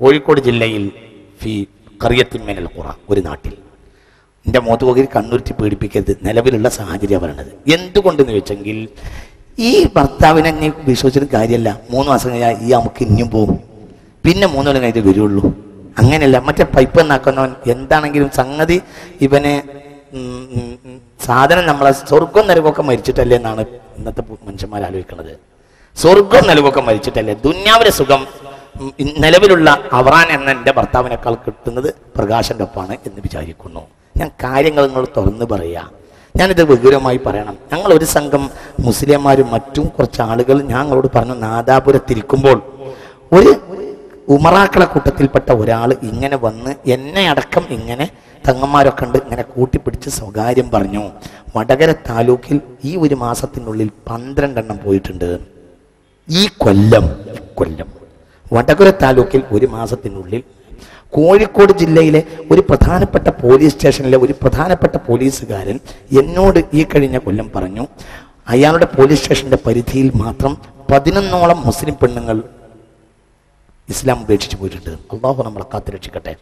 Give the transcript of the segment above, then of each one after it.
കോഴിക്കോട് ജില്ലയിൽ ഫി കറിയത്തിന്മേനൽ കുറ ഒരു നാട്ടിൽ. എന്റെ മുഖത്ത് പോകി കണ്ണുരുത്തി പീഡിപ്പിക്കരുത് നിലവിലുള്ള സാഹചര്യം പറയണത് എന്തുകൊണ്ടെന്ന് വെച്ചെങ്കിൽ ഈ ഭർത്താവിനെ എന്നെ വിശ്വസിച്ചിട്ട് കാര്യമല്ല. മൂന്ന് മാസം കഴിഞ്ഞാൽ ഈ നമുക്ക് ഇനിയും പോകും. പിന്നെ മൂന്ന് കൊല്ലം കഴിഞ്ഞിട്ട് വരുള്ളൂ. അങ്ങനെയല്ല മറ്റേ പൈപ്പ് എന്നാക്കുന്നവൻ എന്താണെങ്കിലും സംഗതി ഇവനെ സാധനം നമ്മളെ സ്വർഗം നരകമൊക്കെ മരിച്ചിട്ടല്ലേ എന്നാണ് ഇന്നത്തെ മനുഷ്യന്മാർ ആലോചിക്കുന്നത് സ്വർഗം നരകമൊക്കെ മരിച്ചിട്ടല്ലേ? ദുന്യാവിലെ സുഖം നിലവിലുള്ള അവറാൻ എന്ന എന്റെ ഭർത്താവിനേക്കാൾ കിട്ടുന്നത് പ്രകാശന്റെ ഒപ്പാണ് എന്ന് വിചാരിക്കുന്നു. ഞാൻ കാര്യങ്ങൾ നിങ്ങൾ തുറന്നു പറയാ. ഞാനിത് വിഗുരമായി പറയണം. ഞങ്ങൾ ഒരു സംഘം മുസ്ലിംമാരും മറ്റും കുറച്ച് ആളുകൾ ഞങ്ങളോട് പറഞ്ഞു നാദാപുരത്തിരിക്കുമ്പോൾ ഒരു ഉമറാക്കളെ കൂട്ടത്തിൽപ്പെട്ട ഒരാൾ ഇങ്ങനെ വന്ന് എന്നെ അടക്കം ഇങ്ങനെ തങ്ങന്മാരൊക്കെ ഉണ്ട് ഇങ്ങനെ കൂട്ടിപ്പിടിച്ച് സ്വകാര്യം പറഞ്ഞു. വടകര താലൂക്കിൽ ഈ ഒരു മാസത്തിനുള്ളിൽ പന്ത്രണ്ടെണ്ണം പോയിട്ടുണ്ട്. ഈ കൊല്ലം കൊല്ലം. വടകര താലൂക്കിൽ ഒരു മാസത്തിനുള്ളിൽ കോഴിക്കോട് ജില്ലയിലെ ഒരു പ്രധാനപ്പെട്ട പോലീസ് സ്റ്റേഷനിലെ ഒരു പ്രധാനപ്പെട്ട പോലീസുകാരൻ എന്നോട് ഈ കഴിഞ്ഞ കൊല്ലം പറഞ്ഞു അയാളുടെ പോലീസ് സ്റ്റേഷന്റെ പരിധിയിൽ മാത്രം പതിനൊന്നോളം മുസ്ലിം പെണ്ണുങ്ങൾ ഇസ്ലാം ഉപേക്ഷിച്ച് പോയിട്ടുണ്ട്. അള്ളാഹു നമ്മളെ കാത്തു രക്ഷിക്കട്ടെ.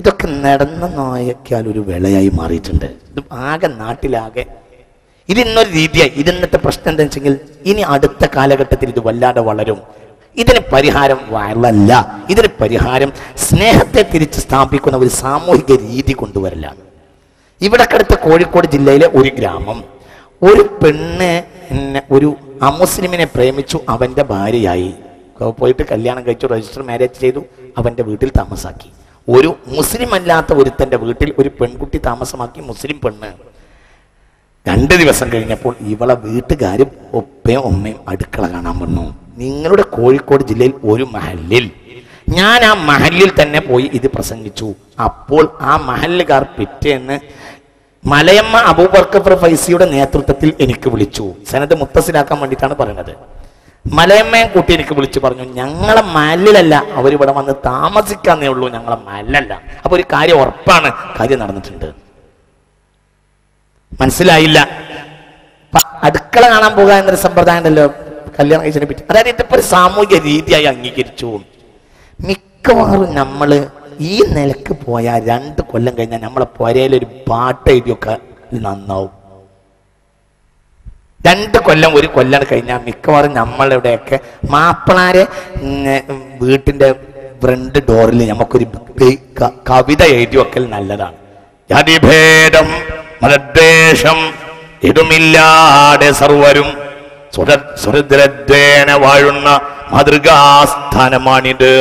ഇതൊക്കെ നടന്ന നായക്കാൽ ഒരു വിളയായി മാറിയിട്ടുണ്ട്. ഇത് ആകെ നാട്ടിലാകെ ഇത് ഇന്നൊരു രീതിയായി. ഇതിന്നത്തെ പ്രശ്നം എന്താ വെച്ചെങ്കിൽ ഇനി അടുത്ത കാലഘട്ടത്തിൽ ഇത് വല്ലാതെ വളരും. ഇതിന് പരിഹാരം വയറല്ല ഇതിന് പരിഹാരം സ്നേഹത്തെ തിരിച്ച് സ്ഥാപിക്കുന്ന ഒരു സാമൂഹിക രീതി കൊണ്ടുവരലാണ്. ഇവിടെ കടുത്ത കോഴിക്കോട് ജില്ലയിലെ ഒരു ഗ്രാമം. ഒരു പെണ്ണ് ഒരു അമുസ്ലിമിനെ പ്രേമിച്ചു അവന്റെ ഭാര്യയായി. പോയിട്ട് കല്യാണം കഴിച്ചു രജിസ്റ്റർ മാരേജ് ചെയ്തു അവന്റെ വീട്ടിൽ താമസാക്കി. ഒരു മുസ്ലിം അല്ലാത്ത ഒരുത്തന്റെ വീട്ടിൽ ഒരു പെൺകുട്ടി താമസമാക്കി മുസ്ലിം പെണ്ണ്. രണ്ട് ദിവസം കഴിഞ്ഞപ്പോൾ ഇവളെ വീട്ടുകാരും ഒപ്പയും ഉമ്മയും അടുക്കള കാണാൻ വന്നു. നിങ്ങളുടെ കോഴിക്കോട് ജില്ലയിൽ ഒരു മഹലിൽ ഞാൻ ആ മഹലിൽ തന്നെ പോയി ഇത് പ്രസംഗിച്ചു. അപ്പോൾ ആ മഹലുകാർ പിറ്റേന്ന് മലയമ്മ അബൂബർക്കർ ഫൈസിയുടെ നേതൃത്വത്തിൽ എനിക്ക് വിളിച്ചു. സനത് മുത്തസിലാക്കാൻ വേണ്ടിയിട്ടാണ് പറയുന്നത് മലയമ്മയെ കൂട്ടി എനിക്ക് വിളിച്ചു പറഞ്ഞു ഞങ്ങളെ മല്ലിലല്ല അവരിവിടെ വന്ന് താമസിക്കാന്നേ ഉള്ളൂ ഞങ്ങളെ മല്ലല്ല അപ്പൊ ഒരു കാര്യം ഉറപ്പാണ് കാര്യം നടന്നിട്ടുണ്ട്. മനസ്സിലായില്ല. അടുക്കള കാണാൻ പോകുക എന്നൊരു സമ്പ്രദായം ഉണ്ടല്ലോ. കല്യാണം കഴിച്ചതിനെ പറ്റി. അതായത് ഇതിപ്പോ ഒരു സാമൂഹിക രീതിയായി അംഗീകരിച്ചു. മിക്കവാറും നമ്മൾ ഈ നിലയ്ക്ക് പോയാൽ രണ്ട് കൊല്ലം കഴിഞ്ഞാൽ നമ്മളെ പുരയിലൊരു പാട്ട് എഴുതിയൊക്കെ നന്നാവും. രണ്ട് കൊല്ലം ഒരു കൊല്ലം കഴിഞ്ഞാൽ മിക്കവാറും നമ്മളിവിടെയൊക്കെ മാപ്പിളാരെ വീട്ടിന്റെ ഫ്രണ്ട് ഡോറിൽ നമുക്കൊരു കവിത എഴുതി വെക്കൽ നല്ലതാണ്. ജാതിഭേദം മതദ്വേഷം ഇതുമില്ലാതെ സർവരും സുരദ്രദ്വേന വാഴുന്ന മാതൃകാസ്ഥാനമാണിത്.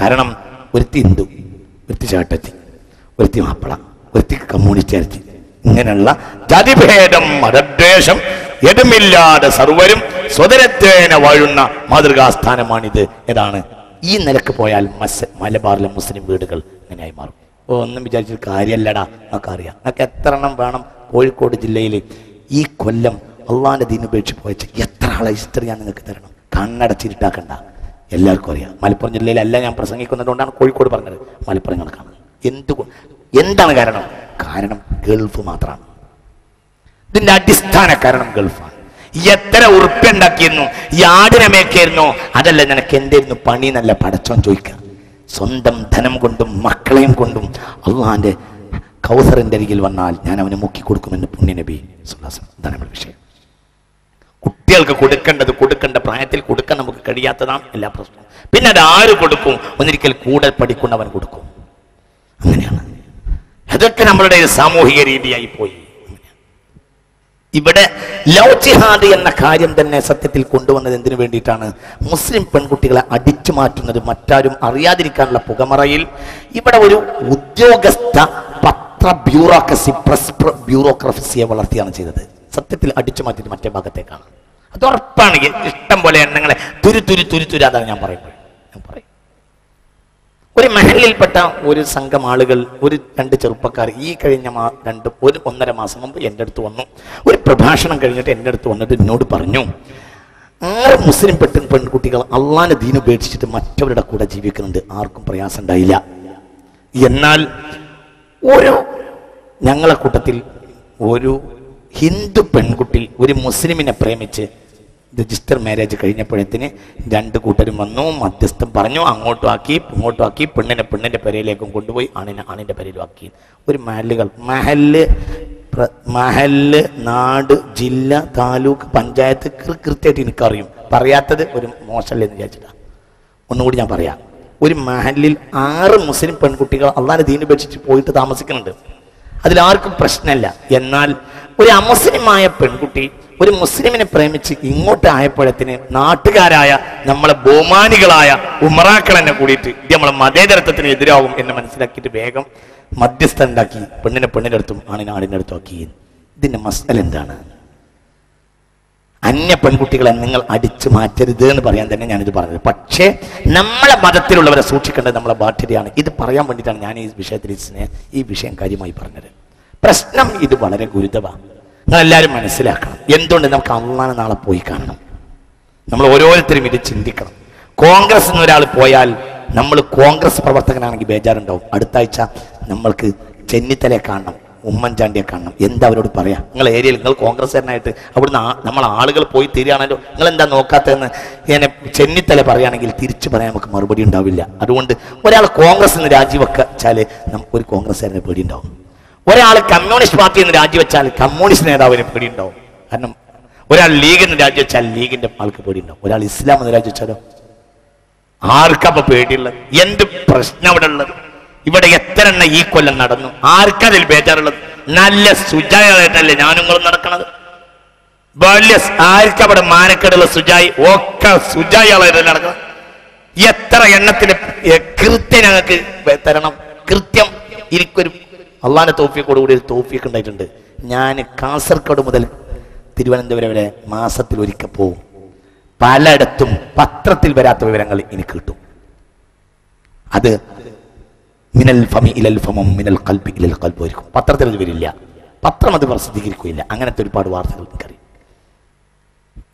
കാരണം ഒരുത്തി ഹിന്ദു ഒരുത്തി ചാട്ടത്തി ഒരുത്തി മാപ്പിള ഒരുത്തി കമ്മ്യൂണിസ്റ്റ് ഇങ്ങനെയുള്ള ജാതിഭേദം മതദ്വേഷം എതുമില്ലാതെ സർവരും സ്വതരത്വേന വാഴുന്ന മാതൃകാസ്ഥാനമാണിത്. ഏതാണ്? ഈ നിലയ്ക്ക് പോയാൽ മസ് മലബാറിലെ മുസ്ലിം വീടുകൾ ഇങ്ങനെയായി മാറും. ഓ ഒന്നും വിചാരിച്ചിട്ട് കാര്യമല്ലടാ നമുക്കറിയാം. നമുക്ക് എത്ര എണ്ണം വേണം കോഴിക്കോട് ജില്ലയിൽ ഈ കൊല്ലം അള്ളാന്റെ ദീൻ ഉപേക്ഷിച്ച് പോയച്ച് എത്ര ആളെ ഹിസ്റ്ററി ഞാൻ നിങ്ങൾക്ക് തരണം? കണ്ണടച്ചിരുട്ടാക്കണ്ട എല്ലാവർക്കും അറിയാം. മലപ്പുറം ജില്ലയിലല്ല ഞാൻ പ്രസംഗിക്കുന്നത് കൊണ്ടാണ് കോഴിക്കോട് പറഞ്ഞത്. മലപ്പുറം കണക്കാണ് എന്തുകൊണ്ട്? എന്താണ് കാരണം? കാരണം ഗൾഫ് മാത്രമാണ്. ഇതിന്റെ അടിസ്ഥാന കാരണം ഗൾഫാണ്. എത്ര ഉറുപ്പ്യ ഉണ്ടാക്കിയിരുന്നു? മേക്കായിരുന്നോ അതല്ല നിനക്ക് എന്തായിരുന്നു പണി നല്ല പടച്ചോൻ ചോദിക്കുക. സ്വന്തം ധനം കൊണ്ടും മക്കളെയും കൊണ്ടും അള്ളാന്റെ കൗസറിന്റെ അരികിൽ വന്നാൽ ഞാൻ അവന് മുക്കി കൊടുക്കുമെന്ന് പുണ്യനബി ഇതാണ് നമ്മുടെ വിഷയം കുട്ടികൾക്ക് കൊടുക്കേണ്ടത് കൊടുക്കേണ്ട പ്രായത്തിൽ കൊടുക്കാൻ നമുക്ക് കഴിയാത്തതാണ് എല്ലാ പ്രശ്നവും. പിന്നെ അത് ആര് കൊടുക്കും? ഒന്നിരിക്കൽ കൂടെ പഠിക്കുന്നവൻ കൊടുക്കും. അങ്ങനെയാണ്. അതൊക്കെ നമ്മളുടെ സാമൂഹിക രീതിയായി പോയി. ഇവിടെ ലവ് ജിഹാദ് എന്ന കാര്യം തന്നെ സത്യത്തിൽ കൊണ്ടുവന്നത് എന്തിനു വേണ്ടിയിട്ടാണ്? മുസ്ലിം പെൺകുട്ടികളെ അടിച്ചു മാറ്റുന്നത് മറ്റാരും അറിയാതിരിക്കാനുള്ള പുകമറയിൽ ഇവിടെ ഒരു ഉദ്യോഗസ്ഥ പത്ര ബ്യൂറോക്രസി പ്രസ് പ്ര- ബ്യൂറോക്രസിയെ വളർത്തിയാണ് ചെയ്തത്. സത്യത്തിൽ അടിച്ചു മാറ്റിയത് മറ്റേ ഭാഗത്തേക്കാണ്. അത് ഉറപ്പാണ് ഇഷ്ടം പോലെ എണ്ണങ്ങളെ. തുരു തുരു തുരു തുരു അതാണ് ഞാൻ പറയുമ്പോൾ ഞാൻ പറയും. ഒരു മഹലിൽപ്പെട്ട ഒരു സംഘം ആളുകൾ ഒരു രണ്ട് ചെറുപ്പക്കാർ ഈ കഴിഞ്ഞ മാ രണ്ട് ഒരു ഒന്നര മാസം മുമ്പ് എന്റെ അടുത്ത് വന്നു. ഒരു പ്രഭാഷണം കഴിഞ്ഞിട്ട് എന്റെ അടുത്ത് വന്നിട്ട് എന്നോട് പറഞ്ഞു ആറ് മുസ്ലിം പെട്ട പെൺകുട്ടികൾ അള്ളാന്റെ ദീൻ ഉപേക്ഷിച്ചിട്ട് മറ്റവരുടെ കൂടെ ജീവിക്കുന്നുണ്ട്. ആർക്കും പ്രയാസം ഉണ്ടായില്ല. എന്നാൽ ഒരു ഞങ്ങളെ കൂട്ടത്തിൽ ഒരു ഹിന്ദു പെൺകുട്ടി ഒരു മുസ്ലിമിനെ പ്രേമിച്ച് രജിസ്റ്റർ മാരേജ് കഴിഞ്ഞപ്പോഴത്തിന് രണ്ട് കൂട്ടരും വന്നു മധ്യസ്ഥം പറഞ്ഞു അങ്ങോട്ടും ആക്കി ഇങ്ങോട്ടും ആക്കി പെണ്ണിനെ പെണ്ണിന്റെ പെരയിലേക്കും കൊണ്ടുപോയി ആണിനെ ആണിന്റെ പെരയിലും ആക്കി ഒരു മഹല്ലുകൾ മഹൽ മഹൽ നാട് ജില്ല താലൂക്ക് പഞ്ചായത്ത് കൃത്യമായിട്ട് എനിക്കറിയും. പറയാത്തത് ഒരു മോശമല്ലേ എന്ന് വിചാരിച്ചിട്ടാണ് ഒന്നുകൂടി ഞാൻ പറയാം. ഒരു മഹലിൽ ആറ് മുസ്ലിം പെൺകുട്ടികൾ അള്ളാന്റെ ദീനുപേക്ഷിച്ച് പോയിട്ട് താമസിക്കുന്നുണ്ട്. അതിലാർക്കും പ്രശ്നമല്ല. എന്നാൽ ഒരു അമുസ്ലിമായ പെൺകുട്ടി ഒരു മുസ്ലിമിനെ പ്രേമിച്ച് ഇങ്ങോട്ട് ആയപ്പോഴത്തിന് നാട്ടുകാരായ നമ്മളെ ബഹുമാനികളായ ഉമറാക്കൾ എന്നെ കൂടിയിട്ട് ഇത് നമ്മളെ മതേതരത്വത്തിന് എതിരാകും എന്ന് മനസ്സിലാക്കിയിട്ട് വേഗം മധ്യസ്ഥ ഉണ്ടാക്കി പെണ്ണിനെ പെണ്ണിന്റെ അടുത്തും ആണിനെ ആടിന്റെ അടുത്തും ആക്കി. ഇതിന്റെ മസൽ എന്താണ്? അന്യ പെൺകുട്ടികളെ നിങ്ങൾ അടിച്ചു മാറ്റരുത് എന്ന് പറയാൻ തന്നെ ഞാനിത് പറഞ്ഞത്. പക്ഷേ നമ്മളെ മതത്തിലുള്ളവരെ സൂക്ഷിക്കേണ്ടത് നമ്മളെ ബാധ്യതയാണ്. ഇത് പറയാൻ വേണ്ടിയിട്ടാണ് ഞാൻ ഈ വിഷയത്തിൽ ഈ വിഷയം കാര്യമായി പറഞ്ഞത്. പ്രശ്നം ഇത് വളരെ ഗുരുതരമാണ്. നിങ്ങൾ എല്ലാവരും മനസ്സിലാക്കണം. എന്തുകൊണ്ട് നമുക്ക് അള്ളാനെ നാളെ പോയി കാണണം? നമ്മൾ ഓരോരുത്തരും ഇത് ചിന്തിക്കണം. കോൺഗ്രസ് എന്നൊരാൾ പോയാൽ നമ്മൾ കോൺഗ്രസ് പ്രവർത്തകനാണെങ്കിൽ ബേജാറുണ്ടാവും. അടുത്ത ആഴ്ച നമ്മൾക്ക് ചെന്നിത്തലയെ കാണണം ഉമ്മൻചാണ്ടിയെ കാണണം. എന്താ അവരോട് പറയാം? നിങ്ങൾ ഏരിയയിൽ നിങ്ങൾ കോൺഗ്രസ്സുകാരനായിട്ട് അവിടുന്ന് നമ്മൾ ആളുകൾ പോയി തീരുകയാണല്ലോ. നിങ്ങൾ എന്താ നോക്കാത്തതെന്ന് എന്നെ ചെന്നിത്തല പറയുകയാണെങ്കിൽ തിരിച്ചു പറയാൻ നമുക്ക് മറുപടി ഉണ്ടാവില്ല. അതുകൊണ്ട് ഒരാൾ കോൺഗ്രസ് നിന്ന് രാജിവെച്ചാൽ നമുക്കൊരു കോൺഗ്രസ്സുകാരനെ പേടിയുണ്ടാവും. ഒരാൾ കമ്മ്യൂണിസ്റ്റ് പാർട്ടിയിൽ നിന്ന് രാജിവെച്ചാൽ കമ്മ്യൂണിസ്റ്റ് നേതാവിന് പേടിയുണ്ടാവും. കാരണം ഒരാൾ ലീഗിൽ നിന്ന് രാജിവെച്ചാൽ ലീഗിന്റെ ആൾക്ക് പേടിയുണ്ടാവും. ഒരാൾ ഇസ്ലാം എന്ന് രാജിവെച്ചാലോ? ആർക്കപ്പ പേടിയുള്ളത്? എന്ത് പ്രശ്നം അവിടെ ഉള്ളത് ഇവിടെ എത്ര എണ്ണ ഈ കൊല്ലം നടന്നു? ആർക്കതിൽ ബേജാറുള്ളത്? നല്ല സുജായായിട്ടല്ലേ ഞാനും നിങ്ങളും നടക്കണത്. ബാല്യസ് ആർക്കവിടെ മാനക്കേടുള്ള സുജായി? ഒക്കെ സുജായാളായിട്ടല്ലേ നടക്കുന്നത്. എത്ര എണ്ണത്തിന് കൃത്യം ഞങ്ങൾക്ക് തരണം. കൃത്യം എനിക്കൊരു അള്ളാന്റെ തോഫിയക്കോട് കൂടി ഒരു തോഫിയൊക്കെ ഉണ്ടായിട്ടുണ്ട്. ഞാൻ കാസർഗോഡ് മുതൽ തിരുവനന്തപുരം വരെ മാസത്തിൽ ഒരിക്കൽ പോവും. പലയിടത്തും പത്രത്തിൽ വരാത്ത വിവരങ്ങൾ എനിക്ക് കിട്ടും. അത് മിനൽ ഫമി ഇലൽ ഫമം മിനൽ കൽബി ഇലൽ കൽബായിരിക്കും പത്രത്തിൽ അത് വരില്ല പത്രം അത് പ്രസിദ്ധീകരിക്കുകയില്ല അങ്ങനത്തെ ഒരുപാട് വാർത്തകൾ എനിക്കറിയാം.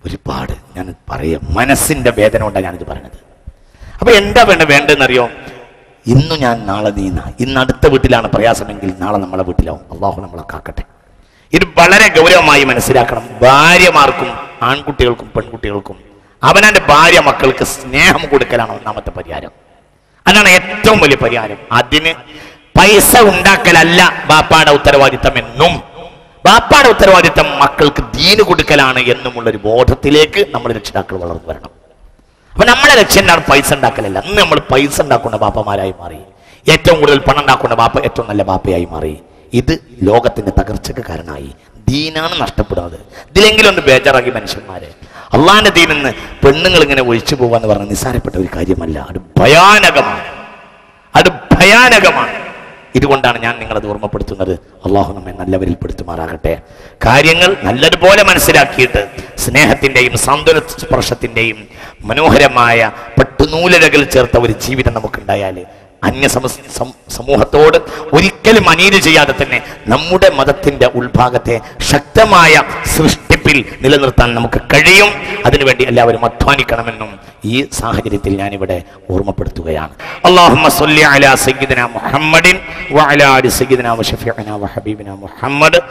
ഒരുപാട് ഞാൻ പറയാം. മനസ്സിന്റെ വേദന കൊണ്ടാണ് ഞാനിത് പറയുന്നത് അപ്പൊ എന്താ വേണ്ട വേണ്ടെന്നറിയോ ഇന്നു ഞാൻ നാളെ നീന്ന ഇന്ന് അടുത്ത വീട്ടിലാണ് പ്രയാസമെങ്കിൽ നാളെ നമ്മളെ വീട്ടിലാവും. അള്ളാഹു നമ്മളെ കാക്കട്ടെ. ഇത് വളരെ ഗൗരവമായി മനസ്സിലാക്കണം. ഭാര്യമാർക്കും ആൺകുട്ടികൾക്കും പെൺകുട്ടികൾക്കും അവനന്റെ ഭാര്യ മക്കൾക്ക് സ്നേഹം കൊടുക്കലാണ് ഒന്നാമത്തെ പരിഹാരം. അതാണ് ഏറ്റവും വലിയ പരിഹാരം. അതിന് പൈസ ഉണ്ടാക്കലല്ല ബാപ്പാടെ ഉത്തരവാദിത്തം എന്നും. ബാപ്പാടെ ഉത്തരവാദിത്തം മക്കൾക്ക് ദീന് കൊടുക്കലാണ് എന്നുമുള്ളൊരു ബോധത്തിലേക്ക് നമ്മൾ രക്ഷിതാക്കൾ വളർന്നു വരണം. അപ്പൊ നമ്മളെ ലക്ഷ്യം എന്താണ് പൈസ ഉണ്ടാക്കലല്ല. ഇന്ന് നമ്മൾ പൈസ ഉണ്ടാക്കുന്ന ബാപ്പമാരായി മാറി. ഏറ്റവും കൂടുതൽ പണം ഉണ്ടാക്കുന്ന ബാപ്പ ഏറ്റവും നല്ല ബാപ്പയായി മാറി. ഇത് ലോകത്തിന്റെ തകർച്ചക്ക് കാരണമായി. ദീനാണ് നഷ്ടപ്പെടുന്നത് ഇതിലെങ്കിലും ഒന്ന് ബേജാറാക്കി മനുഷ്യന്മാരെ. അള്ളാന്റെ ദീനെന്ന് പെണ്ണുങ്ങൾ ഇങ്ങനെ ഒഴിച്ചു പോകാന്ന് പറഞ്ഞ നിസ്സാരപ്പെട്ട ഒരു കാര്യമല്ല. അത് ഭയാനകമാണ്. അത് ഭയാനകമാണ്. ഇതുകൊണ്ടാണ് ഞാൻ നിങ്ങളത് ഓർമ്മപ്പെടുത്തുന്നത്. അള്ളാഹു നമ്മെ നല്ലവരിൽ പെടുത്തുമാറാകട്ടെ. കാര്യങ്ങൾ നല്ലതുപോലെ മനസ്സിലാക്കിയിട്ട് സ്നേഹത്തിന്റെയും സാന്ത്വന സ്പർശത്തിന്റെയും മനോഹരമായ പട്ടുനൂലരകൾ ചേർത്ത ഒരു ജീവിതം നമുക്കുണ്ടായാൽ അന്യ സമൂഹത്തോട് ഒരിക്കലും അനീതി ചെയ്യാതെ തന്നെ നമ്മുടെ മതത്തിന്റെ ഉൾഭാഗത്തെ ശക്തമായ സൃഷ്ടിപ്പിൽ നിലനിർത്താൻ നമുക്ക് കഴിയും. അതിനുവേണ്ടി എല്ലാവരും അധ്വാനിക്കണമെന്നും ഈ സാഹചര്യത്തിൽ ഞാനിവിടെ ഓർമ്മപ്പെടുത്തുകയാണ്. അള്ളാഹുദിന മുഹമ്മദിൻ മുഹമ്മദ്.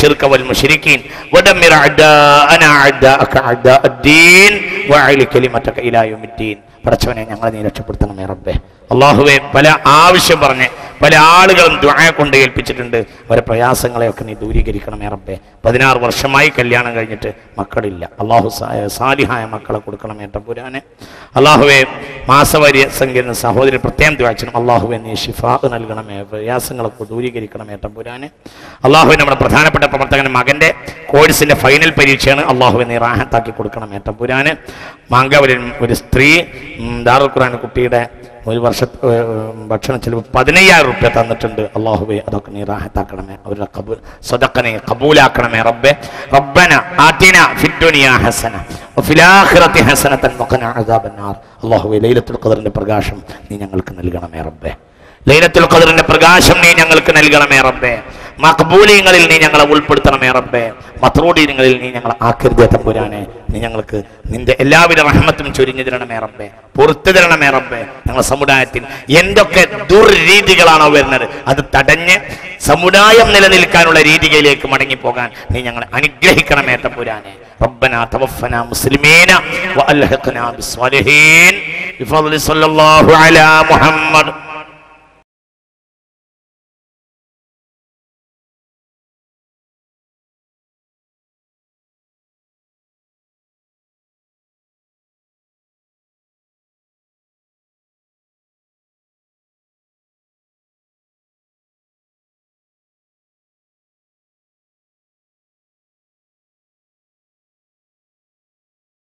محمد وعلى ال سيدنا وشفيعنا وحبيبنا محمد اللهم ارنا الحق حقا وارزقنا اتباعه وارنا الباطل باطلا وارزقنا اجتنابه اللهم اعز الاسلام والمسلمين واذل الشرك والمشركين ودمر اعداءنا اعداءك اعداء الدين واعل كلمتك الى يوم الدين പടച്ചവനെ ഞങ്ങളെ നീ രക്ഷപ്പെടുത്തണമേ റബ്ബേ അള്ളാഹുവെ പല ആവശ്യം പറഞ്ഞ് പല ആളുകളും ദ്വായ കൊണ്ട് ഏൽപ്പിച്ചിട്ടുണ്ട്. അവരെ പ്രയാസങ്ങളെയൊക്കെ നീ ദൂരീകരിക്കണം ഏറപ്പേ പതിനാറ് വർഷമായി കല്യാണം കഴിഞ്ഞിട്ട് മക്കളില്ല. അള്ളാഹു സാലിഹായ മക്കളെ കൊടുക്കണം കൊടുക്കണമേ പുരാനെ അള്ളാഹുവെ മാസവരി സംഖ്യ സഹോദരി പ്രത്യേകം ദ്വാച്ചനും അള്ളാഹുവെ നീ ഷിഫാ നൽകണമേ. പ്രയാസങ്ങളൊക്കെ ദൂരീകരിക്കണമേ പുരാനെ അള്ളാഹുവെ നമ്മുടെ പ്രധാനപ്പെട്ട പ്രവർത്തകൻ മകന്റെ കോഴ്സിന്റെ ഫൈനൽ പരീക്ഷയാണ് അള്ളാഹുവെ നീ റാഹത്താക്കി കൊടുക്കണമേ തമ്പുരാന് മാങ്കാവലിൽ ഒരു സ്ത്രീ ദാറുൽ ഖുറാൻ കുട്ടിയുടെ ഒരു വർഷ ഭക്ഷണ ചിലവ് പതിനയ്യായിരം റുപ്യ തന്നിട്ടുണ്ട്. അള്ളാഹുബെ അതൊക്കെ നീ റാഹത്താക്കണമേ. അവരുടെ കബൂൽ സ്വതക്കനെ കബൂലാക്കണമേ റബ്ബെ. റബ്ബന ആതിന ഫിറ്റുനിയ ഹസന. ഫിലാഹിറത്തി ഹസനത്തൻ വഖന അദാബന്നാർ. അള്ളാഹുബെ ലൈലത്തുൽ ഖദറിന്റെ പ്രകാശം നീ ഞങ്ങൾക്ക് നൽകണമേ റബ്ബെ. ലൈലത്തുൽ ഖദറിന്റെ പ്രകാശം നീ ഞങ്ങൾക്ക് നൽകണമേ റബ്ബേ. മക്ബൂലിയങ്ങളിൽ നീ ഞങ്ങളെ ഉൾപ്പെടുത്തണമേ റബ്ബേ മത്രൂടീനങ്ങളിൽ നീ ഞങ്ങളെ ആക്കരുതേ തമ്പുരാനെ നീ ഞങ്ങൾക്ക് നിന്റെ എല്ലാവിധ റഹ്മത്തും ചൊരിഞ്ഞു തരണമേ റബ്ബേ പുറത്തു തരണമേ റബ്ബേ ഞങ്ങളുടെ സമുദായത്തിൽ എന്തൊക്കെ ദുർരീതികളാണോ വരുന്നത് അത് തടഞ്ഞ് സമുദായം നിലനിൽക്കാനുള്ള രീതികളിലേക്ക് മടങ്ങിപ്പോകാൻ നീ ഞങ്ങളെ അനുഗ്രഹിക്കണമേ തമ്പുരാനെ ربنا توفنا مسلمين وألحقنا بالصالحين بفضل صلى الله على محمد